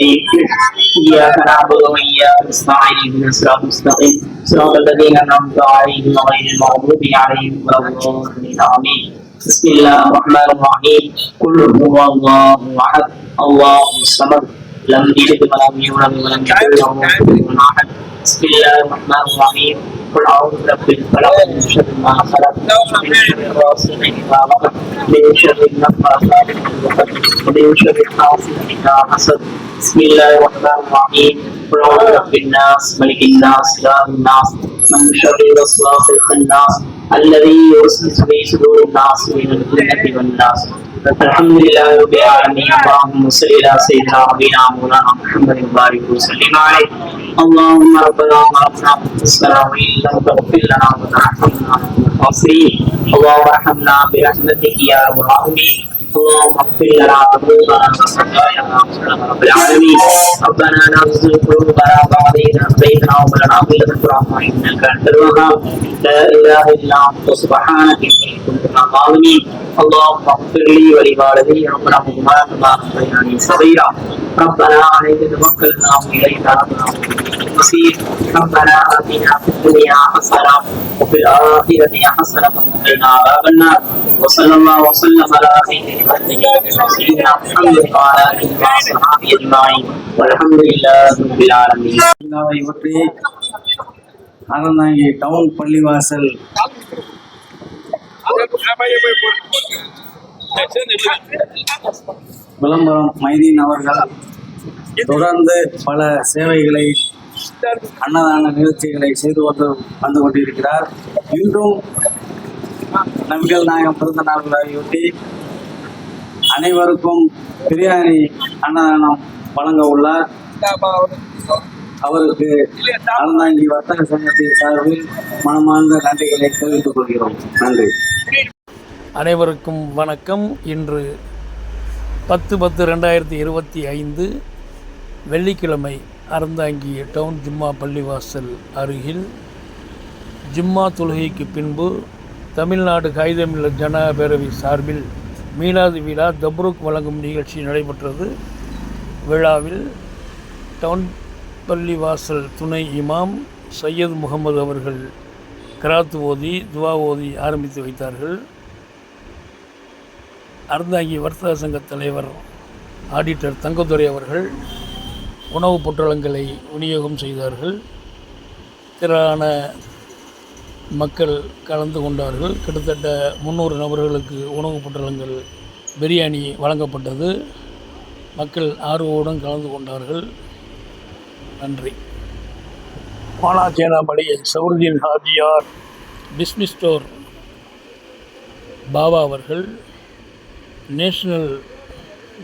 إياك نعبد وإياك نستعين اهدنا الصراط المستقيم صراط الذين أنعمت عليهم غير المغضوب عليهم ولا الضالين آمين بسم الله الرحمن الرحيم قل هو الله أحد الله الصمد لم يلد ولم يولد ولم يكن له كفوا أحد بسم الله الرحمن الرحيم قل أعوذ برب الفلق من شر ما خلق من شر غاسق إذا وقب من شر النفاثات في العقد ومن شر حاسد إذا حسد. بسم الله الرحمن الرحيم. قل أعوذ برب الناس ملك الناس إله الناس من شر الوسواس الخناس الذي يوسوس في صدور الناس من الجنة والناس. الحمد لله رب العالمين. اللهم صل على سيدنا نبينا مولانا محمد وبارك وسلم عليه اللهم ربنا ظلمنا أنفسنا وإن لم تغفر لنا وترحمنا من الخاسرين. اللهم ارحمنا برحمتك يا ارحم. الراحمين اللهم اغفر لنا ذنوبنا وخطايانا رب العالمين. ربنا لا قلوبنا علينا بيتنا وبلنا وبلنا اللهم انك أنت الوهاب. لا إله إلا أنت سبحانك إني كنت من الظالمين. اللهم اغفر لي ولوالدي ربنا كما ربياني صغيرا. ربنا عليك توكلنا وإليك ربنا المصير. ربنا آتنا في الدنيا حسنة وفي الآخرة حسنة وقنا عذاب النار. وصلى الله وسلم على خير خلقه سيدنا محمد وعلى آله وصحبه أجمعين والحمد لله رب العالمين அல்லாவை ஒற்றி அறந்தாங்கி டவுன் பள்ளிவாசல் விளம்பரம் மைதீன் அவர்கள் தொடர்ந்து பல சேவைகளை அன்னதான நிகழ்ச்சிகளை செய்து கொண்டு வந்து கொண்டிருக்கிறார் இன்றும் நபிகள் நாயகம் பிறந்த நாள்களையொட்டி அனைவருக்கும் பிரியாணி அன்னதானம் வழங்க உள்ளார் அவருக்கு அறந்தாங்கி வர்த்தக சங்கத்தின் சார்பில் மனமார்ந்த நன்றிகளை தெரிவித்துக் கொள்கிறோம். நன்றி. அனைவருக்கும் வணக்கம். இன்று பத்து பத்து ரெண்டாயிரத்தி இருபத்தி ஐந்து வெள்ளிக்கிழமை அறந்தாங்கி டவுன் ஜும்மா பள்ளிவாசல் அருகில் ஜும்மா தொழுகைக்கு பின்பு தமிழ்நாடு காகிதமில்ல ஜன பேரவை சார்பில் மீலாது விழா தப்ருக் வழங்கும் நிகழ்ச்சி நடைபெற்றது. விழாவில் டவுன் பள்ளிவாசல் துணை இமாம் சையத் முகமது அவர்கள் கராத்து ஓதி துவா ஓதி ஆரம்பித்து வைத்தார்கள். அறந்தாங்கி வர்த்தக சங்க தலைவர் ஆடிட்டர் தங்கதுரை அவர்கள் உணவுப் பொட்டலங்களை விநியோகம் செய்தார்கள். திரளான மக்கள் கலந்து கொண்டார்கள். கிட்டத்தட்ட முந்நூறு நபர்களுக்கு உணவுப் பொட்டலங்கள் பிரியாணி வழங்கப்பட்டது. மக்கள் ஆர்வமுடன் கலந்து கொண்டார்கள். நன்றி. மானாச்சேனாமணி சவுருதீன் ஹாஜியார். பிஸ்மி ஸ்டோர் பாபா அவர்கள். National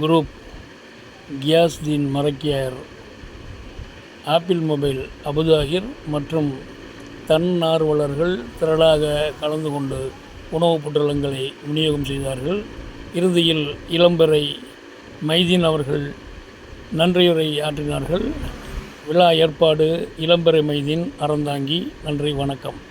group Giyasudeen Marakkiyar. Apple mobile Abuthahir மற்றும் தன்னார்வலர்கள் திரளாக கலந்து கொண்டு உணவுப் பொட்டலங்களை விநியோகம் செய்தார்கள். இறுதியில் இளம்பெறை மைதீன் அவர்கள் நன்றியுரை ஆற்றினார்கள். விழா ஏற்பாடு இளம்பெறை மைதீன் அறந்தாங்கி நன்றி வணக்கம்.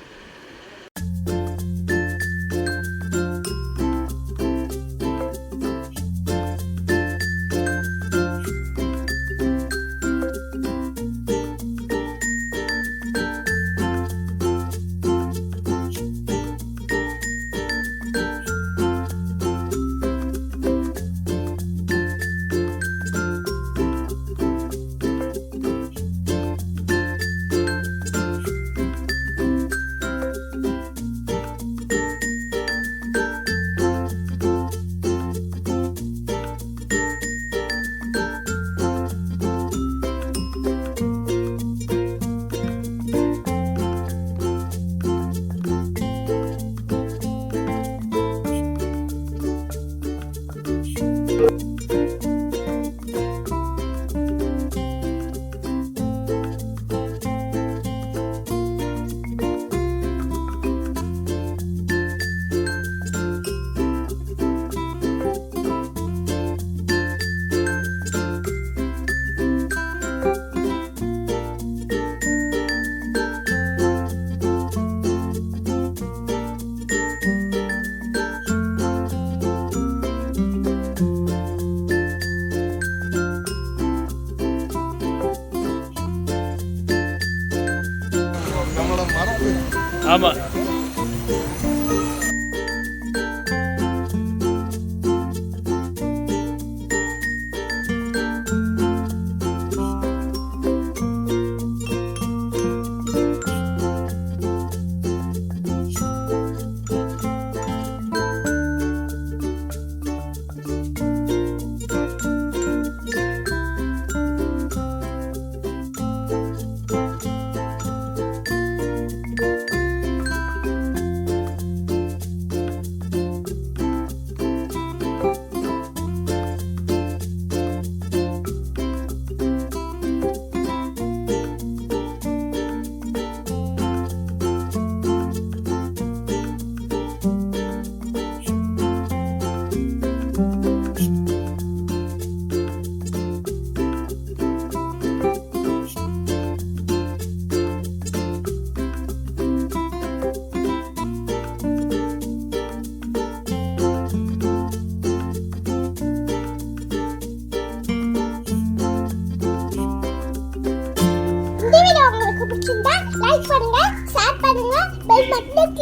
他们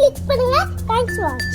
கிளிக் பண்ணுங்க. Thanks watch